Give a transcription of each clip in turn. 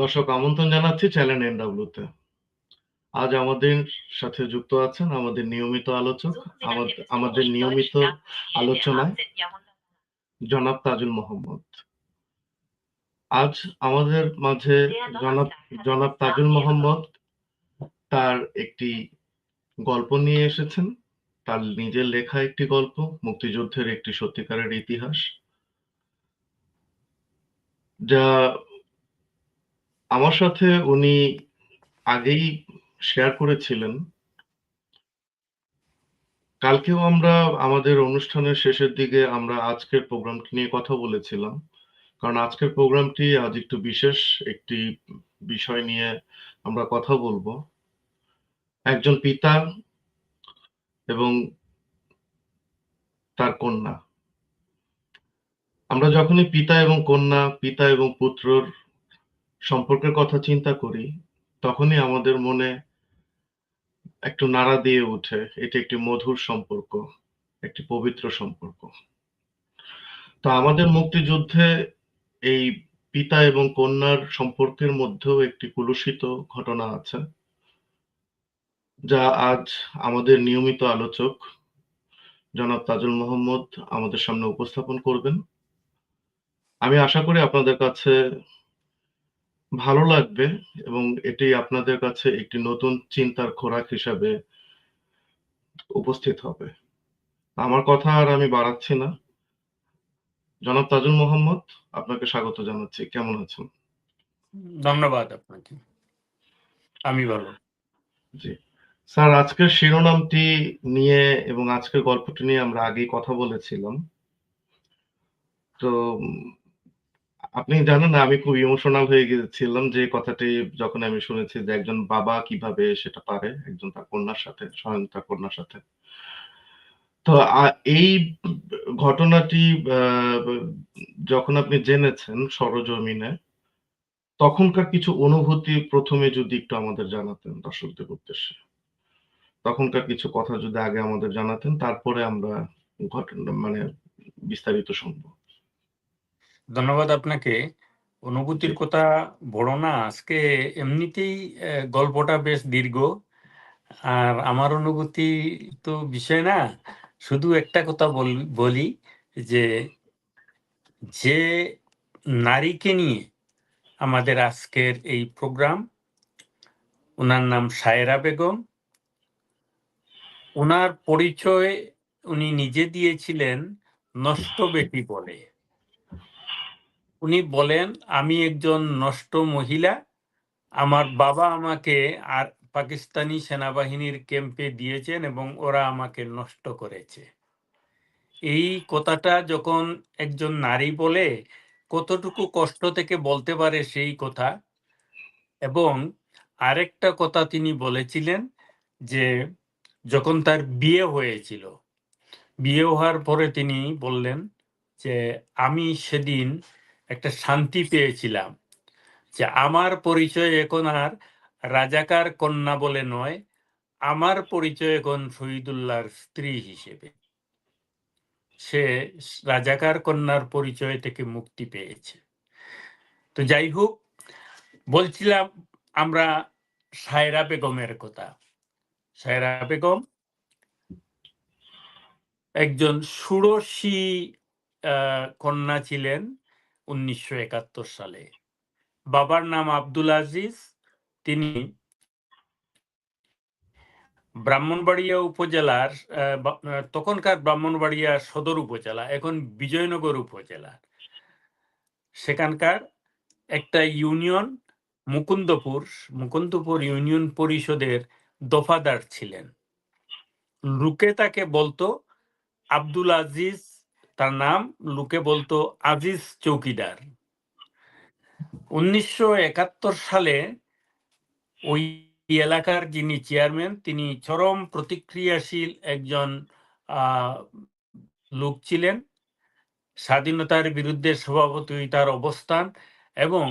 দর্শক আমন্ত্রণ জানাচ্ছি চ্যানেল এনডব্লিউতে। আজ আমাদের সাথে যুক্ত আছেন আমাদের নিয়মিত আলোচক আমাদের নিয়মিত আলোচনায় জনাব তাজুল মোহাম্মদ। আজ আমাদের মাঝে জনাব জনাব তাজুল মোহাম্মদ তার একটি গল্প নিয়ে এসেছেন। তার নিজের লেখা একটি গল্প মুক্তিযুদ্ধের একটি সত্যিকারের ইতিহাস। যা আমার সাথে উনি আগেই শেয়ার করেছিলেন। কালকেও আমরা আমাদের অনুষ্ঠানের শেষের দিকে আমরা আজকের প্রোগ্রামটি নিয়ে কথা বলেছিলাম। কারণ আজকের প্রোগ্রামটি আজ একটু বিশেষ একটি বিষয় নিয়ে আমরা কথা বলব। একজন পিতা এবং তার কন্যা। আমরা যখনই পিতা এবং কন্যা, পিতা এবং পুত্রর সম্পর্কের কথা চিন্তা করি, তখনই আমাদের মনে একটু নাড়া দিয়ে উঠে এটি একটি মধুর সম্পর্ক, একটি পবিত্র সম্পর্ক। তো আমাদের মুক্তিযুদ্ধে এই পিতা এবং কন্যার সম্পর্কের মধ্যেও একটি কুলুষিত ঘটনা আছে, যা আজ আমাদের নিয়মিত আলোচক জনাব তাজুল মোহাম্মদ আমাদের সামনে উপস্থাপন করবেন। আমি আশা করি আপনাদের কাছে ভালো লাগবে এবং এটি আপনাদের কাছে একটি নতুন চিন্তার খোরাক হিসাবে উপস্থিত হবে। আমার কথা আর আমি বাড়াচ্ছি না। জনাব তাজুল মোহাম্মদ আপনাকে স্বাগত জানাচ্ছি। কেমন আছেন? ধন্যবাদ আপনাকে। আমি ভালো। জি। স্যার আজকের শিরোনামটি নিয়ে এবং আজকের গল্পটি নিয়ে আমরা আগেই কথা বলেছিলাম। তো আপনি জানেন না, আমি খুব ইমোশনাল হয়ে গেছিলাম যে কথাটি যখন আমি শুনেছি যে একজন বাবা কীভাবে সেটা পারে, একজন তার কন্যার সাথে, স্বয়ং তার কন্যার সাথে। তো এই ঘটনাটি যখন আপনি জেনেছেন সরজমিনে, তখনকার কিছু অনুভূতি প্রথমে যদি একটু আমাদের জানাতেন দর্শকদের উদ্দেশ্যে। তখনকার কিছু কথা যদি আগে আমাদের জানাতেন, তারপরে আমরা ঘটনা মানে বিস্তারিত শুনব। ধন্যবাদ আপনাকে। অনুভূতির কথা বড় না আজকে এমনিতেই গল্পটা বেশ দীর্ঘ। আর আমার অনুভূতি তো বিষয় না শুধু একটা কথা বলি যে যে নারীকে নিয়ে আমাদের আজকের এই প্রোগ্রাম ওনার নাম সায়রা বেগম। ওনার পরিচয় উনি নিজে দিয়েছিলেন নষ্ট বেটি বলে। উনি বলেন, আমি একজন নষ্ট মহিলা। আমার বাবা আমাকে আর পাকিস্তানি সেনাবাহিনীর ক্যাম্পে দিয়েছেন এবং ওরা আমাকে নষ্ট করেছে। এই কথাটা যখন একজন নারী বলে, কতটুকু কষ্ট থেকে বলতে পারে সেই কথা? এবং আরেকটা কথা তিনি বলেছিলেন যে, যখন তার বিয়ে হয়েছিল, বিয়ে হওয়ার পরে তিনি বললেন যে, আমি সেদিন একটা শান্তি পেয়েছিলাম যে আমার পরিচয় এখন আর রাজাকার কন্যা বলে নয়, আমার পরিচয় এখন শহীদুল্লাহর স্ত্রী হিসেবে। সে রাজাকার কন্যার পরিচয় থেকে মুক্তি পেয়েছে। তো যাই হোক, বলছিলাম আমরা সায়রা বেগমের কথা। সায়রা বেগম একজন ষোড়শী কন্যা ছিলেন। উনিশশো একাত্তর সালে। বাবার নাম আব্দুল আজিজ, তিনি ব্রাহ্মণবাড়িয়া উপজেলার তখনকার ব্রাহ্মণবাড়িয়া সদর উপজেলা, এখন বিজয়নগর উপজেলা। সেখানকার একটা ইউনিয়ন মুকুন্দপুর মুকুন্দপুর ইউনিয়ন পরিষদের দফাদার ছিলেন। লোকে তাকে বলতো আব্দুল আজিজ তার নাম লোকে বলতো আজিজ চৌকিদার। উনিশশো একাত্তর সালে ওই এলাকার যিনি চেয়ারম্যান, তিনি চরম প্রতিক্রিয়াশীল একজন লোক ছিলেন। স্বাধীনতার বিরুদ্ধে তার অবস্থান এবং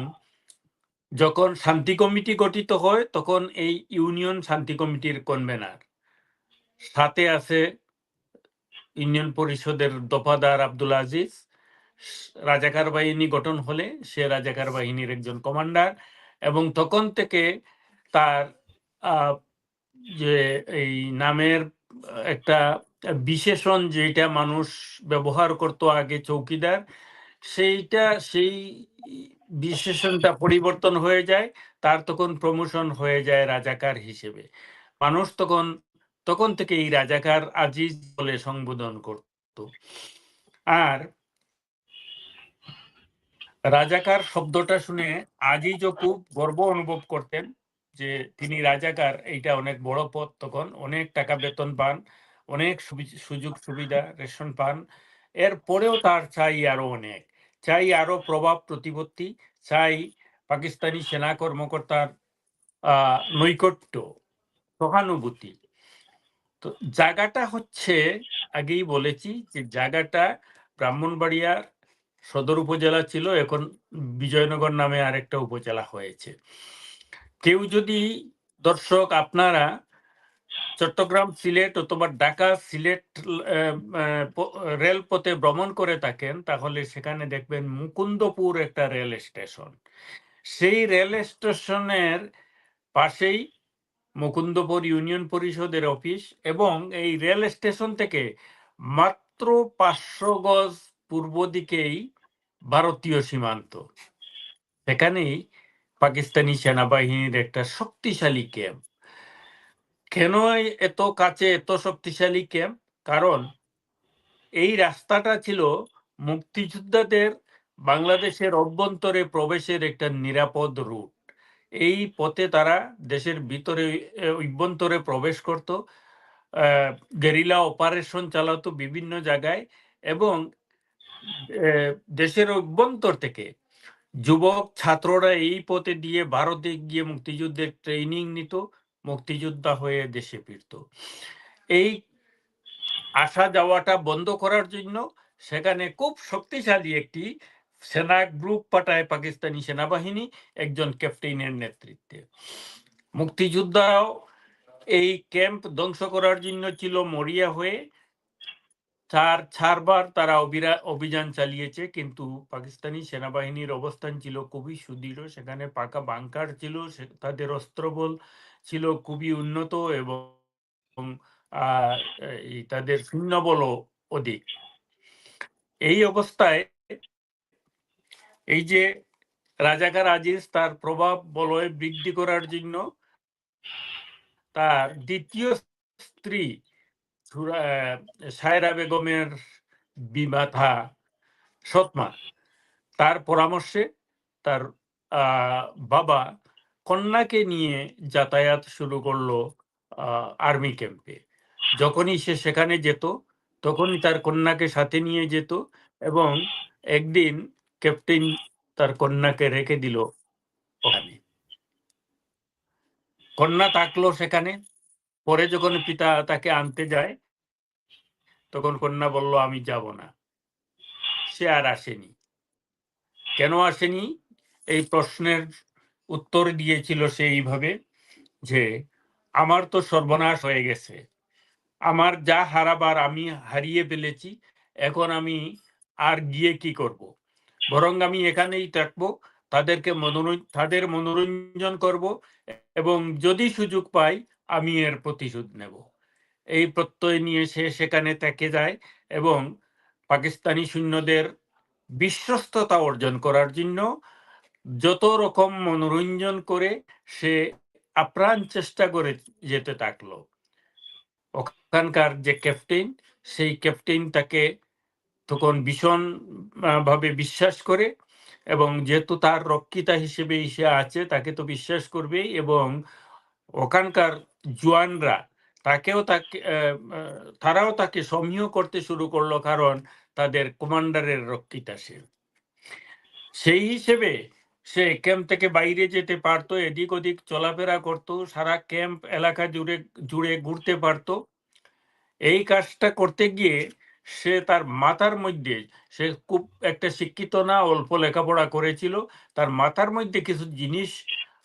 যখন শান্তি কমিটি গঠিত হয়, তখন এই ইউনিয়ন শান্তি কমিটির কনভেনার। সাথে আছে ইউনিয়ন পরিষদের দফাদার আব্দুল আজিজ, রাজাকার বাহিনী গঠন হলে সে রাজাকার বাহিনীর একজন কমান্ডার এবং তখন থেকে তার যে এই নামের একটা বিশেষণ যেটা মানুষ ব্যবহার করত আগে চৌকিদার, সেইটা, সেই বিশেষণটা পরিবর্তন হয়ে যায়, তার তখন প্রমোশন হয়ে যায় রাজাকার হিসেবে। মানুষ তখন তখন থেকে এই রাজাকার আজিজ বলে সম্বোধন করত। আর রাজাকার শব্দটা শুনে আজিজও খুব গর্ব অনুভব করতেন যে তিনি রাজাকার, এইটা অনেক বড় পদ তখন, অনেক টাকা বেতন পান, অনেক সুযোগ সুবিধা, রেশন পান। এর পরেও তার চাই আরও অনেক। চাই আরও প্রভাব, প্রতিপত্তি, চাই পাকিস্তানি সেনা কর্মকর্তার, আহ, নৈকট্য, সহানুভূতি। তো জায়গাটা হচ্ছে, আগেই বলেছি যে জায়গাটা ব্রাহ্মণবাড়িয়ার সদর উপজেলা ছিল, এখন বিজয়নগর নামে আরেকটা উপজেলা হয়েছে। কেউ যদি, দর্শক আপনারা চট্টগ্রাম সিলেট অথবা ঢাকা সিলেট রেলপথে ভ্রমণ করে থাকেন, তাহলে সেখানে দেখবেন মুকুন্দপুর একটা রেল স্টেশন। সেই রেল স্টেশনের পাশেই মুকুন্দপুর ইউনিয়ন পরিষদের অফিস এবং এই রেল স্টেশন থেকে মাত্র পাঁচশো গজ পূর্ব দিকেই ভারতীয় সীমান্ত। সেখানেই পাকিস্তানি সেনাবাহিনীর একটা শক্তিশালী ক্যাম্প। কেন এত কাছে এত শক্তিশালী ক্যাম্প? কারণ এই রাস্তাটা ছিল মুক্তিযোদ্ধাদের বাংলাদেশের অভ্যন্তরে প্রবেশের একটা নিরাপদ রুট। এই পথে তারা দেশের ভিতরে অভ্যন্তরে প্রবেশ করত। গেরিলা অপারেশন চালাতো বিভিন্ন জায়গায় এবং দেশের অভ্যন্তর থেকে যুবক, ছাত্ররা এই পথে দিয়ে ভারতে গিয়ে মুক্তিযুদ্ধের ট্রেনিং নিত, মুক্তিযোদ্ধা হয়ে দেশে ফিরত। এই আসা যাওয়াটা বন্ধ করার জন্য সেখানে খুব শক্তিশালী একটি সেনা গ্রুপ পাঠায় পাকিস্তানি সেনাবাহিনী, একজন ক্যাপ্টেনের নেতৃত্বে। মুক্তিযোদ্ধারাও এই ক্যাম্প ধ্বংস করার জন্য ছিল মরিয়া হয়ে। চার, চারবার তারা অভিযান চালিয়েছে, কিন্তু পাকিস্তানি সেনাবাহিনীর অবস্থান ছিল খুবই সুদৃঢ়। সেখানে পাকা বাংকার ছিল তাদের অস্ত্রবল ছিল খুবই উন্নত এবং তাদের সৈন্যবলও অধিক। এই অবস্থায় এই যে রাজাকার আজিজ তার প্রভাব বলয় বৃদ্ধি করার জন্য তার দ্বিতীয় স্ত্রী সায়রা বেগমের বিমাথা সৎমা। তার পরামর্শে তার বাবা কন্যাকে নিয়ে যাতায়াত শুরু করল আর্মি ক্যাম্পে। যখনই সে সেখানে যেত, তখনই তার কন্যাকে সাথে নিয়ে যেত এবং একদিন ক্যাপ্টেন তার কন্যাকে রেখে দিল। ওখানে কন্যা থাকল সেখানে। পরে যখন পিতা তাকে আনতে যায় তখন কন্যা বলল আমি যাব না। সে আর আসেনি। কেন আসেনি? এই প্রশ্নের উত্তর দিয়েছিল সে এইভাবে যে আমার তো সর্বনাশ হয়ে গেছে। আমার যা হারাবার আমি হারিয়ে ফেলেছি এখন আমি আর গিয়ে কি করব? বরং আমি এখানেই থাকব, তাদেরকে মনোরঞ্জন তাদের মনোরঞ্জন করব এবং যদি সুযোগ পাই আমি এর প্রতিশোধ নেব। এই প্রত্যয় নিয়ে সে সেখানে থেকে যায় এবং পাকিস্তানি সৈন্যদের বিশ্বস্ততা অর্জন করার জন্য যত রকম মনোরঞ্জন করে সে আপ্রাণ চেষ্টা করে যেতে থাকল। ওখানকার যে ক্যাপ্টেন সেই ক্যাপ্টেন তাকে তখন ভীষণ ভাবে বিশ্বাস করে এবং যেহেতু তার রক্ষিতা হিসেবে সে আছে, তাকে তো বিশ্বাস করবেই এবং ওখানকার জোয়ানরা তাকেও তাকে তারাও তাকে সমীহ করতে শুরু করল কারণ তাদের কমান্ডারের রক্ষিতা সে। সেই হিসেবে সে ক্যাম্প থেকে বাইরে যেতে পারতো, এদিক ওদিক চলাফেরা করতো, সারা ক্যাম্প এলাকা জুড়ে জুড়ে ঘুরতে পারতো। এই কাজটা করতে গিয়ে সে তার মাথার মধ্যে, সে খুব একটা শিক্ষিত না, অল্প লেখাপড়া করেছিল, তার মাথার মধ্যে কিছু জিনিস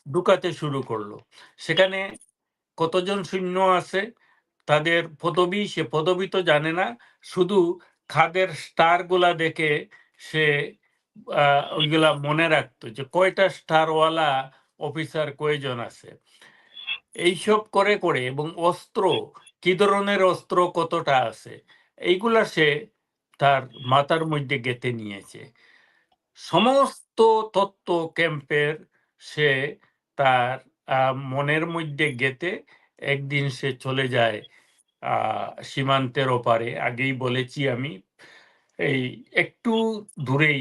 ঢুকাতে শুরু করল। সেখানে কতজন সৈন্য আছে? তাদের পদবি, সে পদবি তো জানে না, শুধু খাদের স্টারগুলা দেখে সে ওইগুলা মনে রাখতো যে কয়টা স্টারওয়ালা অফিসার কয়জন আছে। এইসব করে করে, এবং অস্ত্র, কি ধরনের অস্ত্র কতটা আছে? এইগুলা সে তার মাথার মধ্যে গেঁথে নিয়েছে। সমস্ত তত্ত্ব ক্যাম্পের সে তার মনের মধ্যে গেঁথে একদিন সে চলে যায় সীমান্তের ওপারে। আগেই বলেছি আমি, এই একটু দূরেই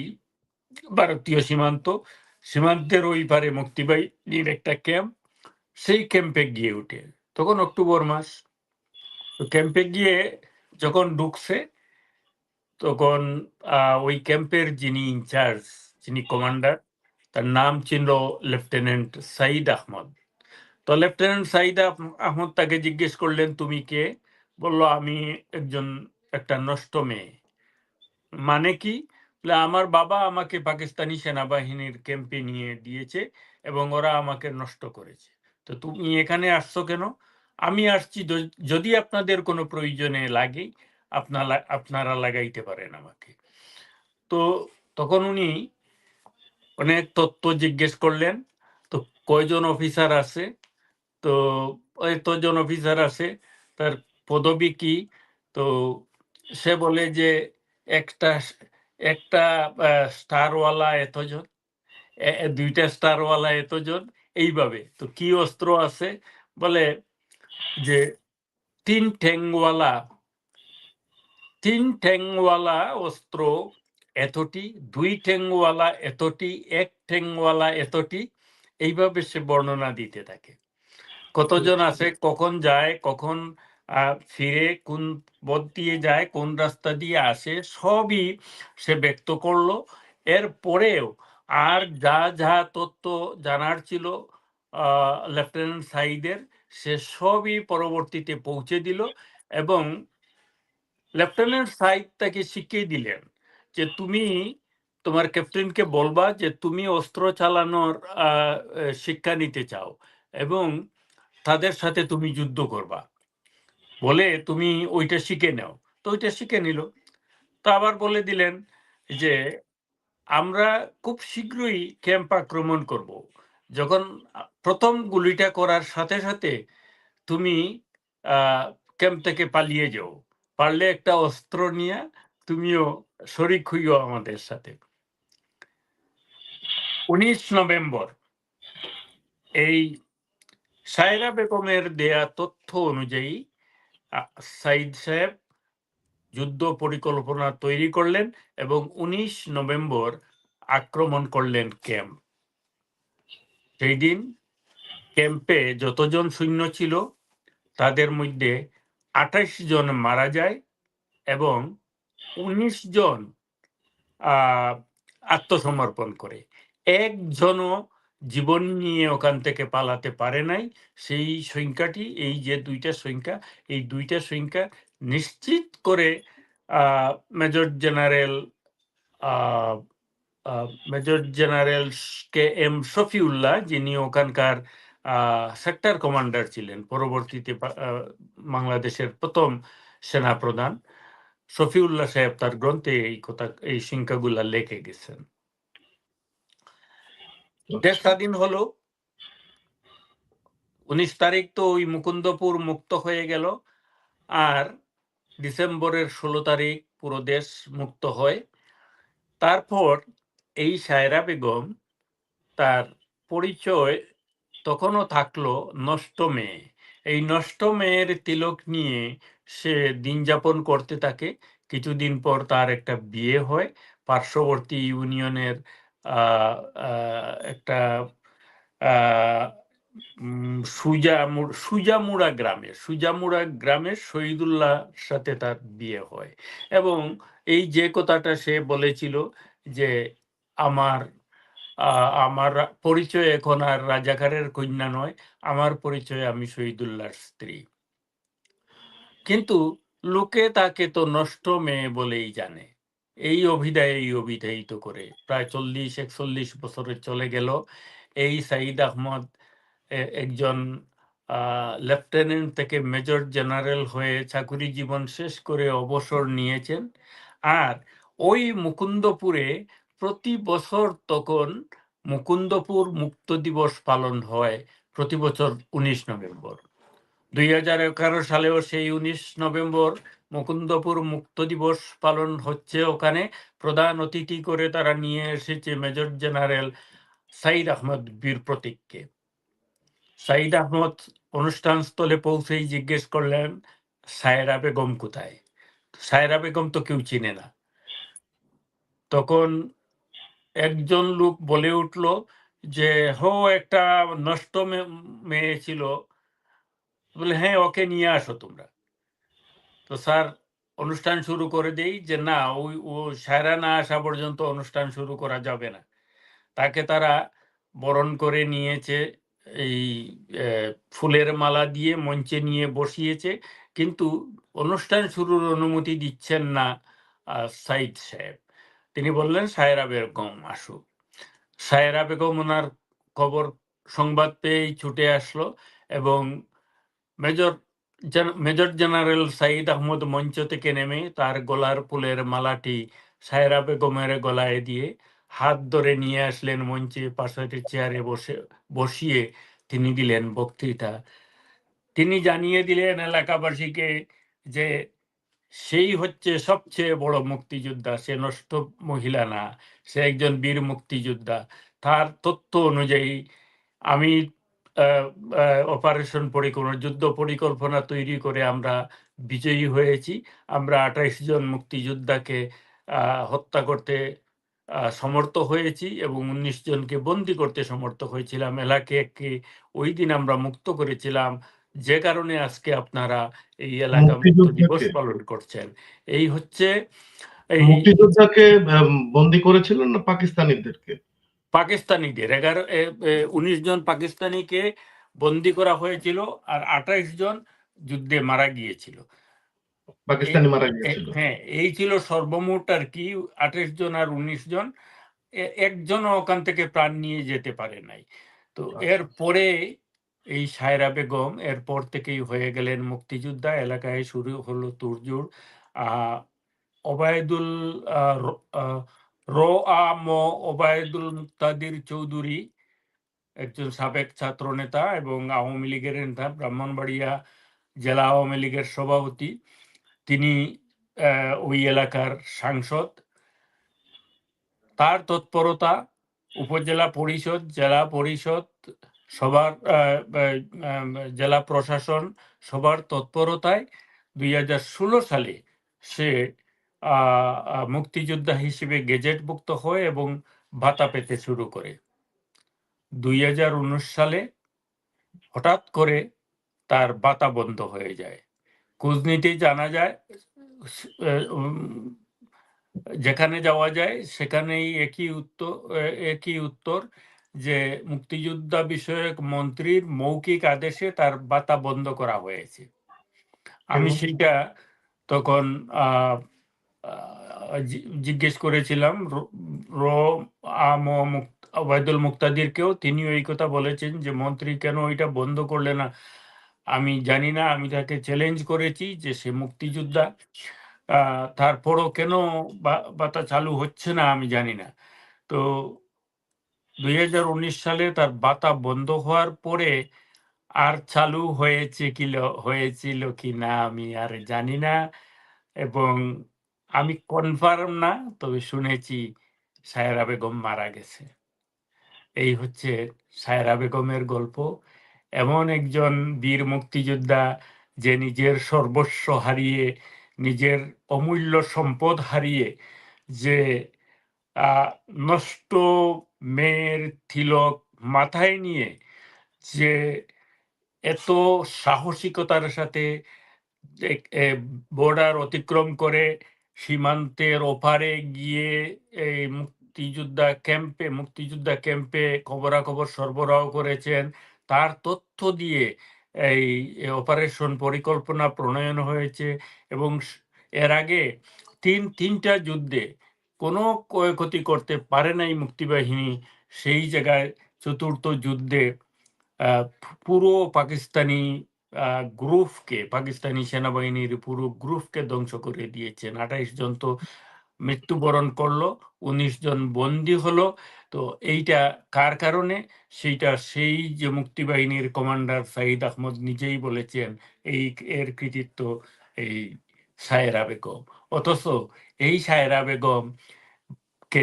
ভারতীয় সীমান্ত, সীমান্তের ওই পারে মুক্তিবাহিনীর একটা ক্যাম্প, সেই ক্যাম্পে গিয়ে উঠে। তখন অক্টোবর মাস। তো ক্যাম্পে গিয়ে যখন ঢুকছে, তখন ওই ক্যাম্পের যিনি ইনচার্জ যিনি কমান্ডার তার নাম ছিল লেফটেন্যান্ট সাইদ আহমদ তো লেফটেন্যান্ট সাইদ আহমদ তাকে জিজ্ঞেস করলেন, তুমি কে? বলল, আমি একজন, একটা নষ্ট মেয়ে। মানে কি? আমার বাবা আমাকে পাকিস্তানি সেনাবাহিনীর ক্যাম্পে নিয়ে দিয়েছে এবং ওরা আমাকে নষ্ট করেছে। তো তুমি এখানে আসছো কেন? আমি আসছি যদি আপনাদের কোনো প্রয়োজনে লাগে আপনারা আপনারা লাগাইতে পারেন আমাকে। তো তখন উনি অনেক তত্ত্ব জিজ্ঞেস করলেন, তো কয়জন অফিসার আছে? তো এতজন অফিসার আছে, তার পদবি কি? তো সে বলে যে একটা একটা স্টারওয়ালা এতজন দুইটা স্টারওয়ালা এতজন, এইভাবে। তো কি অস্ত্র আছে? বলে যে তিন ঠ্যাংওয়ালা তিন ঠ্যাংওয়ালা অস্ত্র এতটি, দুই ঠ্যাংওয়ালা এতটি, এক ঠ্যাংওয়ালা এতটি, এইভাবে সে বর্ণনা দিতে থাকে। কতজন আছে, কখন যায়, কখন ফিরে, কোন পথ দিয়ে যায়, কোন রাস্তা দিয়ে আসে, সবই সে ব্যক্ত করল। এর পরেও আর যা যা তথ্য জানার ছিল লেফটেন্যান্ট সাইদের সে সবই পরবর্তীতে পৌঁছে দিল এবং লেফটেন্যান্ট সাইদ তাকে শিখিয়ে দিলেন যে তুমি তোমার ক্যাপ্টেনকে বলবা যে তুমি অস্ত্র চালানোর শিক্ষা নিতে চাও এবং তাদের সাথে তুমি যুদ্ধ করবা। বলে তুমি ওইটা শিখে নাও। তো ওইটা শিখে নিল। তো আবার বলে দিলেন যে, আমরা খুব শীঘ্রই ক্যাম্প আক্রমণ করব। যখন প্রথম গুলিটা করার সাথে সাথে তুমি ক্যাম্প থেকে পালিয়ে যাও। পারলে একটা অস্ত্র নিয়ে তুমিও শরিক হইও আমাদের সাথে। উনিশ নভেম্বর, এই সায়রা বেগমের দেয়া তথ্য অনুযায়ী সাইদ সাহেব যুদ্ধ পরিকল্পনা তৈরি করলেন এবং উনিশ নভেম্বর আক্রমণ করলেন ক্যাম্প। সেই দিন ক্যাম্পে যতজন সৈন্য ছিল, তাদের মধ্যে আঠাশ জন মারা যায় এবং উনিশ জন আত্মসমর্পণ করে। একজনও জীবন নিয়ে ওখান থেকে পালাতে পারে নাই। সেই সংখ্যাটি, এই যে দুইটা সংখ্যা, এই দুইটা সংখ্যা নিশ্চিত করে major general major general K M Shafiullah যিনি ওখানকার সেক্টর কমান্ডার ছিলেন পরবর্তীতে বাংলাদেশের প্রথম সেনাপ্রধান। শফিউল্লাহ সাহেব তার গ্রন্থে এই কথা এই সংখ্যাগুলা লেখে গেছেন। দেশ স্বাধীন হলো। উনিশ তারিখ তো ওই মুকুন্দপুর মুক্ত হয়ে গেল। আর ডিসেম্বরের ষোলো তারিখ পুরো দেশ মুক্ত হয়। তারপর এই সায়রা বেগম তার পরিচয় তখনও থাকল নষ্ট মেয়ে। এই নষ্ট মেয়ের তিলক নিয়ে সে দিন যাপন করতে থাকে। কিছুদিন পর তার একটা বিয়ে হয়। পার্শ্ববর্তী ইউনিয়নের একটা আহ, উম, সুজামু- সুজামুড়া গ্রামে সুজামুড়া গ্রামের শহীদুল্লাহ সাথে তার বিয়ে হয়। এবং এই যে কথাটা সে বলেছিল যে আমার আমার পরিচয় এখন আর রাজাকারের কন্যা নয়, আমার পরিচয় আমি শহীদুল্লাহর স্ত্রী। কিন্তু লোকে তাকে তো নষ্ট মেয়ে বলেই জানে। এই অভিধায় এই অভিধায়িত করে প্রায় চল্লিশ, একচল্লিশ বছরে চলে গেল। এই সাইদ আহমদ একজন লেফটেন্যান্ট থেকে মেজর জেনারেল হয়ে চাকুরি জীবন শেষ করে অবসর নিয়েছেন। আর ওই মুকুন্দপুরে প্রতি বছর তখন মুকুন্দপুর মুক্ত দিবস পালন হয় প্রতি বছর উনিশ নভেম্বর। দুই হাজার এগারো সালেও সেই উনিশ নভেম্বর মুকুন্দপুর মুক্ত দিবস পালন হচ্ছে। ওখানে প্রধান অতিথি করে তারা নিয়ে এসেছে মেজর জেনারেল সাইদ আহমদ বীর প্রতীককে। সাইদ আহমদ অনুষ্ঠান স্থলে পৌঁছেই জিজ্ঞেস করলেন, সায়রা বেগম কোথায়? সায়রা বেগম তো কেউ চিনে না। তখন একজন লোক বলে উঠল যে, হো, একটা নষ্ট মেয়ে ছিল। বলে হ্যাঁ ওকে নিয়ে আসো তোমরা। তো স্যার অনুষ্ঠান শুরু করে দেই যে, না, ওই, ও সায়রা না আসা পর্যন্ত অনুষ্ঠান শুরু করা যাবে না। তাকে তারা বরণ করে নিয়েছে, এই ফুলের মালা দিয়ে মঞ্চে নিয়ে বসিয়েছে, কিন্তু অনুষ্ঠান শুরুর অনুমতি দিচ্ছেন না সাইদ সাহেব। তিনি বললেন, সায়রা বেগম আসুক সায়রা বেগম ওনার খবর সংবাদ পেয়েই ছুটে আসলো এবং major major general Saeed Ahmed মঞ্চ থেকে নেমে তার গলার ফুলের মালাটি সায়রা বেগমের গলায় দিয়ে হাত ধরে নিয়ে আসলেন মঞ্চে, পাশের চেয়ারে বসে, বসিয়ে তিনি দিলেন বক্তৃতা। তিনি জানিয়ে দিলেন এলাকাবাসীকে যে সেই হচ্ছে সবচেয়ে বড় মুক্তিযোদ্ধা, সে নষ্ট মহিলা না, সে একজন বীর মুক্তিযোদ্ধা। তার তথ্য অনুযায়ী আমি অপারেশন পরিকল্পনা যুদ্ধ পরিকল্পনা তৈরি করে আমরা বিজয়ী হয়েছি। আমরা আঠাইশ জন মুক্তিযোদ্ধাকে হত্যা করতে সমর্থ হয়েছি এবং উনিশ জনকে বন্দি করতে সমর্থ হয়েছিলাম। এলাকাকে ওই দিন আমরা মুক্ত করেছিলাম। যে কারণে আজকে আপনারা এই এলাকা মুক্ত দিবস পালন করছেন। এই হচ্ছে মুক্তিযোদ্ধাকে বন্দি করেছিলেন না পাকিস্তানিদেরকে? পাকিস্তানিদের। এগারো উনিশ জন পাকিস্তানিকে বন্দি করা হয়েছিল আর আঠাইশ জন যুদ্ধে মারা গিয়েছিল। পাকিস্তানি মারা এ- গিয়েছিল হ্যাঁ এই ছিল সর্বমোট আর কি আঠাইশ জন আর উনিশ জন। এ- একজনও ওখান থেকে প্রাণ নিয়ে যেতে পারে নাই। তো আচ্ছা। এর পরে এই সায়রা বেগম এরপর থেকেই হয়ে গেলেন মুক্তিযোদ্ধা। এলাকায় শুরু হলো তুরজুড় আহ ওবায়দুল র- আহ, র আ ম ওবায়দুল মুক্তাদির চৌধুরী একজন সাবেক ছাত্র নেতা এবং আওয়ামী লীগের নেতা ব্রাহ্মণবাড়িয়া জেলা আওয়ামী লীগের সভাপতি। তিনি ওই এলাকার সাংসদ। তার তৎপরতা উপজেলা পরিষদ জেলা পরিষদ সবার জেলা প্রশাসন সবার তৎপরতায় দুই হাজার ষোলো সালে সে মুক্তিযোদ্ধা হিসেবে গেজেটভুক্ত হয় এবং ভাতা পেতে শুরু করে। দুই হাজার উনিশ সালে হঠাৎ করে তার বাতা বন্ধ হয়ে যায়। খোঁজ নিতেই জানা যায় যেখানে যাওয়া যায় সেখানেই একই উত্তর একই উত্তর যে মুক্তিযোদ্ধা বিষয়ক মন্ত্রীর মৌখিক আদেশে তার বাতা বন্ধ করা হয়েছে। আমি সেটা তখন জিজ্ঞেস করেছিলাম র- র আম ওবায়দুল মুক্তাদিরকেও। তিনি ওই কথা বলেছেন যে মন্ত্রী কেন ওইটা বন্ধ করলে না? আমি জানি না আমি তাকে চ্যালেঞ্জ করেছি যে সে মুক্তিযোদ্ধা আহ, তারপরও কেন বাতা চালু হচ্ছে না আমি জানি না। তো উনিশ সালে তার বাতা বন্ধ হওয়ার পরে আর চালু হয়েছে কি হয়েছিল কি না আমি আর জানি না। এবং আমি কনফার্ম না, তবে শুনেছি সায়রা বেগম মারা গেছে। এই হচ্ছে সায়রা বেগমের গল্প। এমন একজন বীর মুক্তিযোদ্ধা যে নিজের সর্বস্ব হারিয়ে, নিজের অমূল্য সম্পদ হারিয়ে যে নষ্ট মেয়ের তিলক মাথায় নিয়ে যে এত সাহসিকতার সাথে বর্ডার অতিক্রম করে সীমান্তের ওপারে গিয়ে এই মুক্তিযোদ্ধা ক্যাম্পে মুক্তিযোদ্ধা ক্যাম্পে খবরাখবর সরবরাহ করেছেন। তার তথ্য দিয়ে এই অপারেশন পরিকল্পনা প্রণয়ন হয়েছে এবং এর আগে তিন, তিনটা যুদ্ধে কোনো ক্ষয়ক্ষতি করতে পারে নাই মুক্তিবাহিনী সেই জায়গায় চতুর্থ যুদ্ধে পুরো পাকিস্তানি গ্রুপকে, পাকিস্তানি সেনাবাহিনীর পুরো গ্রুপকে ধ্বংস করে দিয়েছেন। আঠাইশ জন তো মৃত্যুবরণ করল, উনিশ জন বন্দী হলো। তো এইটা কার কারণে? সেইটা সেই যে মুক্তিবাহিনীর কমান্ডার সাইদ আহমদ নিজেই বলেছেন, এই এর কৃতিত্ব এই সায়রা বেগম। অথচ এই সায়রা বেগম কে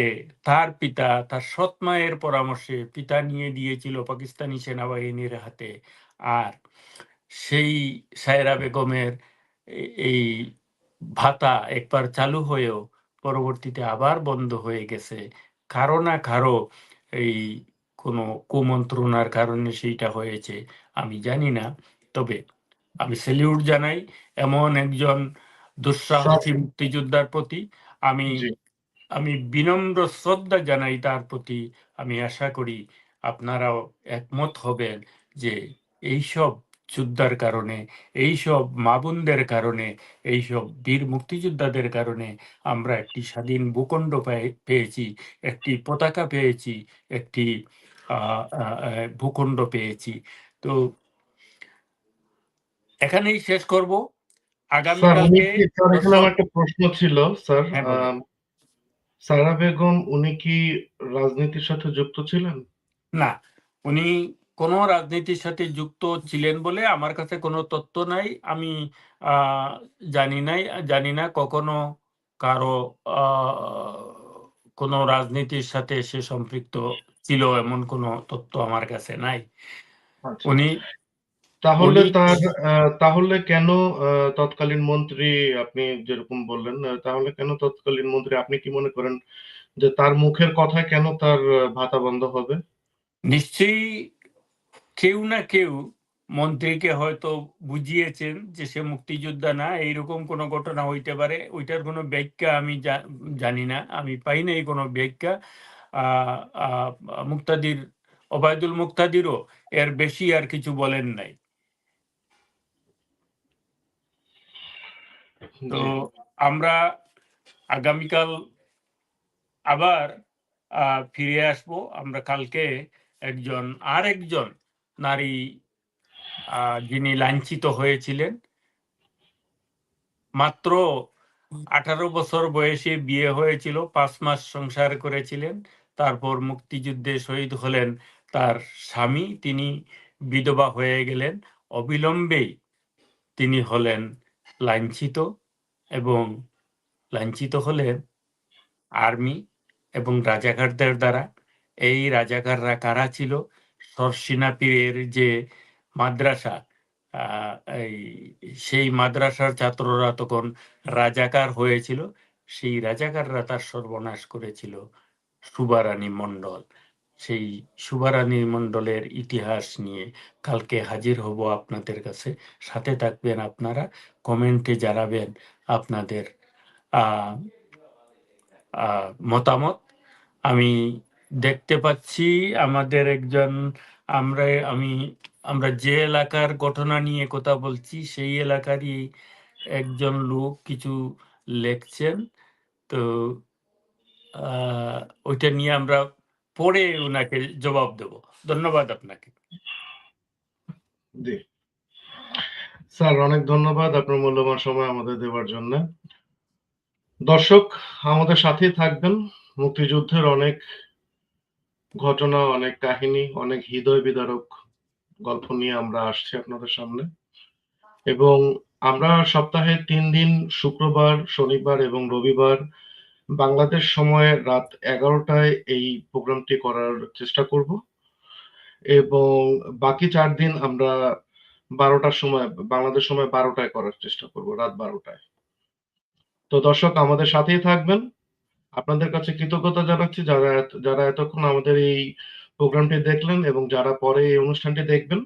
তার পিতা, তার সৎ মায়ের পরামর্শে পিতা নিয়ে দিয়েছিল পাকিস্তানি সেনাবাহিনীর হাতে। আর সেই সায়রা বেগমের এই ভাতা একবার চালু হয়েও পরবর্তীতে আবার বন্ধ হয়ে গেছে। কারও না কারও এই কোনো কুমন্ত্রণার কারণে সেইটা হয়েছে, আমি জানি না। তবে আমি স্যালিউট জানাই, এমন একজন দুঃসাহসী মুক্তিযোদ্ধার প্রতি আমি আমি বিনম্র শ্রদ্ধা জানাই তার প্রতি। আমি আশা করি আপনারাও একমত হবেন যে এইসব যুদ্ধার কারণে এইসব মাবুনদের কারণে এইসব বীর মুক্তিযোদ্ধাদের কারণে আমরা একটি স্বাধীন ভূখণ্ড পেয়ে- পেয়েছি একটি পতাকা পেয়েছি একটি ভূখণ্ড পেয়েছি। তো এখানেই শেষ করব। আগামীকালকে কি স্যার এখানে আমার একটা প্রশ্ন ছিল স্যার। হ্যাঁ বলুন। আম, সারা বেগম উনি কি রাজনীতির সাথে যুক্ত ছিলেন? না উনি কোনো রাজনীতির সাথে যুক্ত ছিলেন বলে আমার কাছে কোনো তথ্য নাই। আমি জানি নাই জানি না কখনো কারও আহ, কোনো রাজনীতির সাথে সে সম্পৃক্ত ছিল এমন কোনো তথ্য আমার কাছে নাই। আচ্ছা। উনি তাহলে তার তাহলে কেন তৎকালীন মন্ত্রী আপনি যেরকম বললেন তাহলে কেন তৎকালীন মন্ত্রী? আপনি কি মনে করেন যে তার মুখের কথায় কেন তার ভাতা বন্ধ হবে? নিশ্চয়ই কেউ না কেউ মন্ত্রীকে হয়তো বুঝিয়েছেন যে সে মুক্তিযোদ্ধা না এইরকম কোনো ঘটনা হইতে পারে। ওইটার কোনো ব্যাখ্যা আমি জানি না আমি পাই নাই কোনো ব্যাখ্যা। মুক্তাদির ওবায়দুল মুক্তাদিরও এর বেশি আর কিছু বলেন নাই। তো আমরা আগামীকাল আবার ফিরে আসব। আমরা কালকে একজন আর একজন নারী যিনি লাঞ্ছিত হয়েছিলেন। মাত্র আঠারো বছর বয়সে বিয়ে হয়েছিল পাঁচ মাস সংসার করেছিলেন। তারপর মুক্তিযুদ্ধে শহীদ হলেন তার স্বামী। তিনি বিধবা হয়ে গেলেন। অবিলম্বেই তিনি হলেন লাঞ্ছিত এবং লাঞ্ছিত হলেন আর্মি এবং রাজাকারদের দ্বারা, এই রাজাকাররা কারা ছিল? সরসিনা পীরের যে মাদ্রাসা এই সেই মাদ্রাসার ছাত্ররা তখন রাজাকার হয়েছিল। সেই রাজাকাররা তার সর্বনাশ করেছিল সুবারানী মণ্ডল। সেই সুবারানী মণ্ডলের ইতিহাস নিয়ে কালকে হাজির হব আপনাদের কাছে। সাথে থাকবেন আপনারা, কমেন্টে জানাবেন আপনাদের মতামত। আমি দেখতে পাচ্ছি আমাদের একজন, আমরা, আমি, আমরা যে এলাকার ঘটনা নিয়ে কথা বলছি, সেই এলাকারই একজন লোক কিছু লেখছেন। তো ওইটা নিয়ে আমরা পরে ওনাকে জবাব দেব। ধন্যবাদ আপনাকে। স্যার, অনেক ধন্যবাদ আপনার মূল্যবান সময় আমাদের দেওয়ার জন্য। দর্শক, আমাদের সাথেই থাকবেন। মুক্তিযুদ্ধের অনেক ঘটনা, অনেক কাহিনী, অনেক হৃদয় বিদারক গল্প নিয়ে আমরা আসছি আপনাদের সামনে। এবং আমরা সপ্তাহে তিন দিন, শুক্রবার, শনিবার এবং রবিবার বাংলাদেশ সময় রাত এগারোটায় এই প্রোগ্রামটি করার চেষ্টা করব। এবং বাকি চার দিন আমরা বারোটার সময়, বাংলাদেশ সময় বারোটায় করার চেষ্টা করব, রাত বারোটায়। তো দর্শক, আমাদের সাথেই থাকবেন। আপনাদের কাছে কৃতজ্ঞতা জানাচ্ছি যারা যারা এতক্ষণ আমাদের এই প্রোগ্রামটি দেখলেন এবং যারা পরে এই অনুষ্ঠানটি দেখবেন।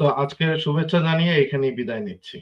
তো আজকে শুভেচ্ছা জানিয়ে এখানেই বিদায় নিচ্ছি।